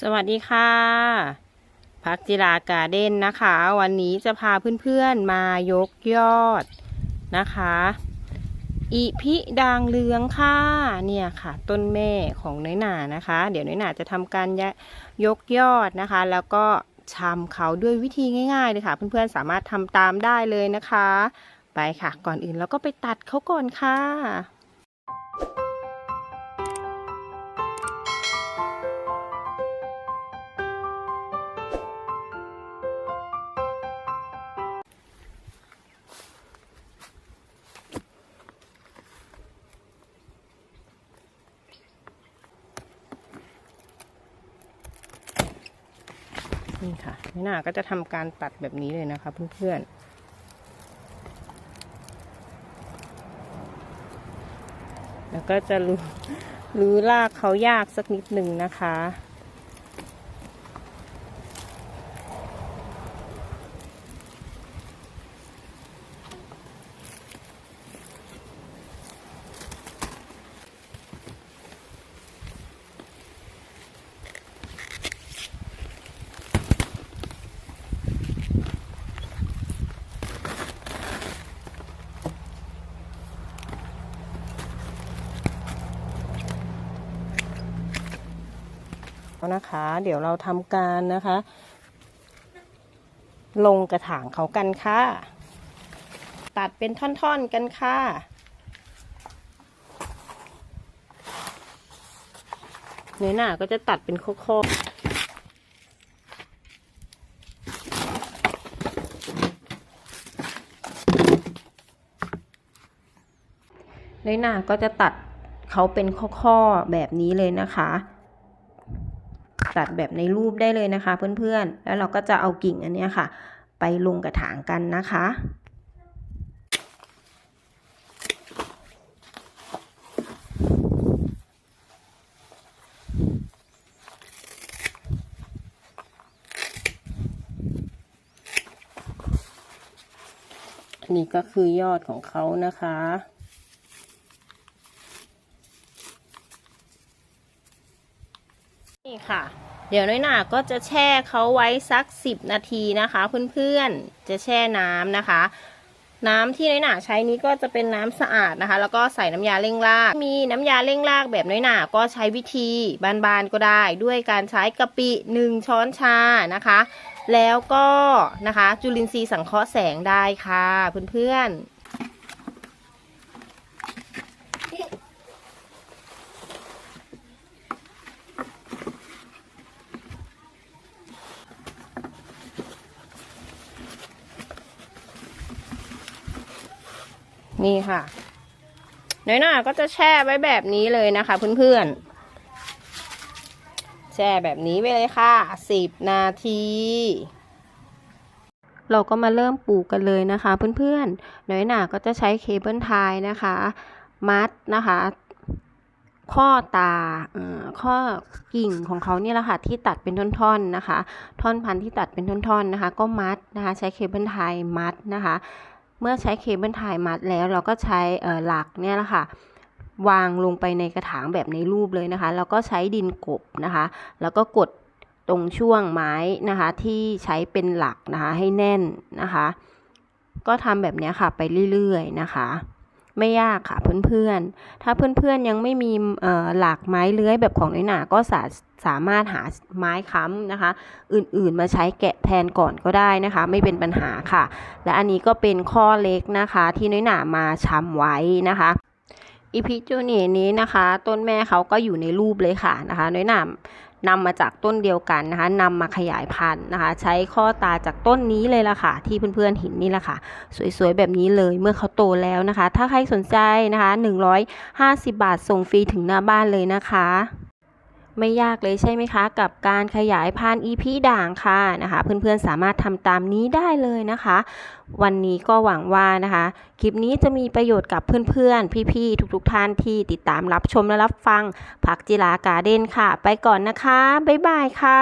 สวัสดีค่ะพักจิราการ์เด้นนะคะ วันนี้จะพาเพื่อนๆมายกยอดนะคะ อีพิด่างเหลืองค่ะเนี่ยค่ะ ต้นแม่ของน้อยหนานะคะ เดี๋ยวน้อยหนาจะทำการยยกยอดนะคะ แล้วก็ชำเขาด้วยวิธีง่ายๆเลยค่ะ เพื่อนๆสามารถทำตามได้เลยนะคะ ไปค่ะ ก่อนอื่นเราก็ไปตัดเขาก่อนค่ะ นี่ค่ะนี่นาก็จะทำการตัดแบบนี้เลยนะคะเพื่อนๆแล้วก็จะรู้รู้ลากเขายากสักนิดหนึ่งนะคะ นะคะ เดี๋ยวเราทำการนะคะ ลงกระถางเขากันค่ะ ตัดเป็นท่อนๆกันค่ะเนื้อหน้าก็จะตัดเป็นโค้งเนื้อหน้าก็จะตัดเขาเป็นข้อๆแบบนี้เลยนะคะ ตัดแบบในรูปได้เลยนะคะ เพื่อนๆ แล้วเราก็จะเอากิ่งอันนี้ค่ะ ไปลงกระถางกันนะคะนนี้ก็คือยอดของเขานะคะ นี่ค่ะ เดี๋ยวน้อยหนาก็จะแช่เขาไว้สักสิบนาทีนะคะ เพื่อนๆ จะแช่น้ำนะคะ น้ำที่น้อยหนาใช้นี้ก็จะเป็นน้ำสะอาดนะคะ แล้วก็ใส่น้ำยาเร่งราก มีน้ำยาเร่งรากแบบน้อยหนาก็ใช้วิธีบานๆก็ได้ ด้วยการใช้กะปิหนึ่งช้อนชานะคะ แล้วก็นะคะจุลินทรีย์สังเคราะห์แสงได้ค่ะเพื่อนๆ นี่ค่ะ น้อยหน่าก็จะแช่ไว้แบบนี้เลยนะคะเพื่อนๆ แช่แบบนี้ไปเลยค่ะสิบนาทีเราก็มาเริ่มปลูกกันเลยนะคะ เพื่อนๆ น้อยหน่าก็จะใช้เคเบิลไทยนะคะ มัดนะคะ ข้อตาอข้อกิ่งของเขาเนี่ยแหละค่ะที่ตัดเป็นท่อนๆนะคะ ท่อนพันธุ์ที่ตัดเป็นท่อนๆนะคะ ก็มัดนะคะ ใช้เคเบิลไทยมัดนะคะ เมื่อใช้เคเบิลไทยมัดแล้วเราก็ใช้หลักเนี่ยแหละค่ะวางลงไปในกระถางแบบในรูปเลยนะคะ แล้วก็ใช้ดินกบนะคะ แล้วก็กดตรงช่วงไม้นะคะที่ใช้เป็นหลักนะคะให้แน่นนะคะ ก็ทำแบบนี้ค่ะไปเรื่อยๆนะคะ ไม่ยากค่ะเพื่อนๆ ถ้าเพื่อนๆยังไม่มีหลักไม้เลื้อยแบบของน้อยหนาก็สาสามารถหาไม้ค้ำนะคะ อื่นๆมาใช้แกะแทนก่อนก็ได้นะคะ ไม่เป็นปัญหาค่ะ และอันนี้ก็เป็นข้อเล็กนะคะ ที่น้อยหนามาช้ำไว้นะคะอีพิจูเนียนี้นะคะ ต้นแม่เขาก็อยู่ในรูปเลยค่ะนะคะ น้อยหนา นำมาจากต้นเดียวกันนะคะนำมาขยายพันธุ์นะคะ ใช้ข้อตาจากต้นนี้เลยล่ะค่ะ ที่เพื่อนๆเห็นนี่แหละค่ะ สวยๆ แบบนี้เลยเมื่อเขาโตแล้วนะคะ ถ้าใครสนใจนะคะ 150 บาทส่งฟรีถึงหน้าบ้านเลยนะคะ ไม่ยากเลยใช่ไหมคะ กับการขยายพันธุ์อีพีด่างค่ะนะคะ เพื่อนๆสามารถทำตามนี้ได้เลยนะคะ วันนี้ก็หวังว่านะคะ คลิปนี้จะมีประโยชน์กับเพื่อนๆ พี่ๆ ทุกๆท่านที่ติดตามรับชมและรับฟังผักจิลาการ์เด้นค่ะ ไปก่อนนะคะ บ๊ายบายค่ะ